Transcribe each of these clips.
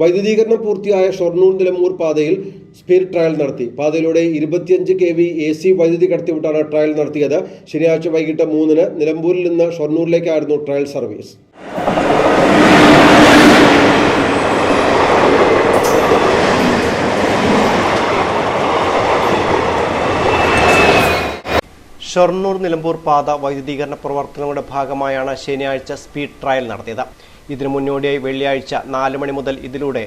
വൈദ്യുതീകരണം പൂർത്തിയായ ഷൊർണൂർ നിലമ്പൂർ പാതയിൽ speed trial നടത്തി. പാതയിലൂടെ ഇരുപത്തിയഞ്ച് കെ വി എ സി വൈദ്യുതി കടത്തിവിട്ടാണ് ട്രയൽ നടത്തിയത്. ശനിയാഴ്ച വൈകിട്ട് മൂന്നിന് നിലമ്പൂരിൽ നിന്ന് ഷൊർണൂരിലേക്കായിരുന്നു ട്രയൽ സർവീസ്. ഷൊർണൂർ നിലമ്പൂർ പാത വൈദ്യുതീകരണ പ്രവർത്തനങ്ങളുടെ ഭാഗമായാണ് ശനിയാഴ്ച സ്പീഡ് ട്രയൽ നടത്തിയത്. ഇതിനു മുന്നോടിയായി വെള്ളിയാഴ്ച നാല് മണി മുതൽ ഇതിലൂടെ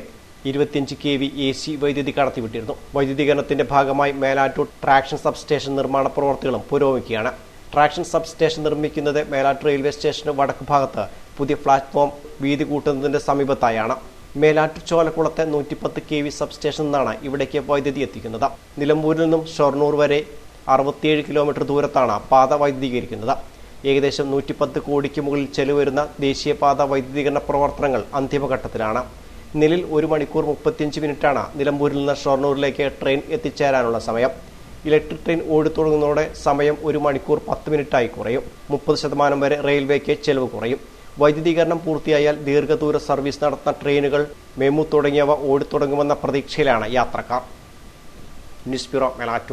ഇരുപത്തിയഞ്ച് കെ വി എ സി വൈദ്യുതി കടത്തിവിട്ടിരുന്നു. വൈദ്യുതീകരണത്തിന്റെ ഭാഗമായി മേലാറ്റൂർ ട്രാക്ഷൻ സബ്സ്റ്റേഷൻ നിർമ്മാണ പ്രവർത്തികളും പുരോഗമിക്കുകയാണ്. ട്രാക്ഷൻ സബ്സ്റ്റേഷൻ നിർമ്മിക്കുന്നത് മേലാറ്റൂർ റെയിൽവേ സ്റ്റേഷന് വടക്ക് ഭാഗത്ത് പുതിയ പ്ലാറ്റ്ഫോം വീതി കൂട്ടുന്നതിന്റെ സമീപത്തായാണ്. മേലാറ്റൂർ ചോലക്കുളത്തെ നൂറ്റിപ്പത്ത് കെ വി സബ്സ്റ്റേഷൻ നിന്നാണ് ഇവിടേക്ക് വൈദ്യുതി എത്തിക്കുന്നത്. നിലമ്പൂരിൽ നിന്നും ഷൊർണൂർ വരെ അറുപത്തിയേഴ് കിലോമീറ്റർ ദൂരത്താണ് പാത വൈദ്യുതീകരിക്കുന്നത്. ഏകദേശം നൂറ്റിപ്പത്ത് കോടിക്ക് മുകളിൽ ചെലവരുന്ന ദേശീയപാത വൈദ്യുതീകരണ പ്രവർത്തനങ്ങൾ അന്തിമഘട്ടത്തിലാണ്. നിലയിൽ ഒരു മണിക്കൂർ മുപ്പത്തിയഞ്ച് മിനിറ്റാണ് നിലമ്പൂരിൽ നിന്ന് ഷൊർണൂരിലേക്ക് ട്രെയിൻ എത്തിച്ചേരാനുള്ള സമയം. ഇലക്ട്രിക് ട്രെയിൻ ഓടിത്തുടങ്ങുന്നതോടെ സമയം ഒരു മണിക്കൂർ പത്ത് മിനിറ്റായി കുറയും. മുപ്പത് ശതമാനം വരെ റെയിൽവേക്ക് ചെലവ് കുറയും. വൈദ്യുതീകരണം പൂർത്തിയായാൽ ദീർഘദൂര സർവീസ് നടത്തുന്ന ട്രെയിനുകൾ മെമു തുടങ്ങിയവ ഓടിത്തുടങ്ങുമെന്ന പ്രതീക്ഷയിലാണ് യാത്രക്കാർ. News bureau Melattur.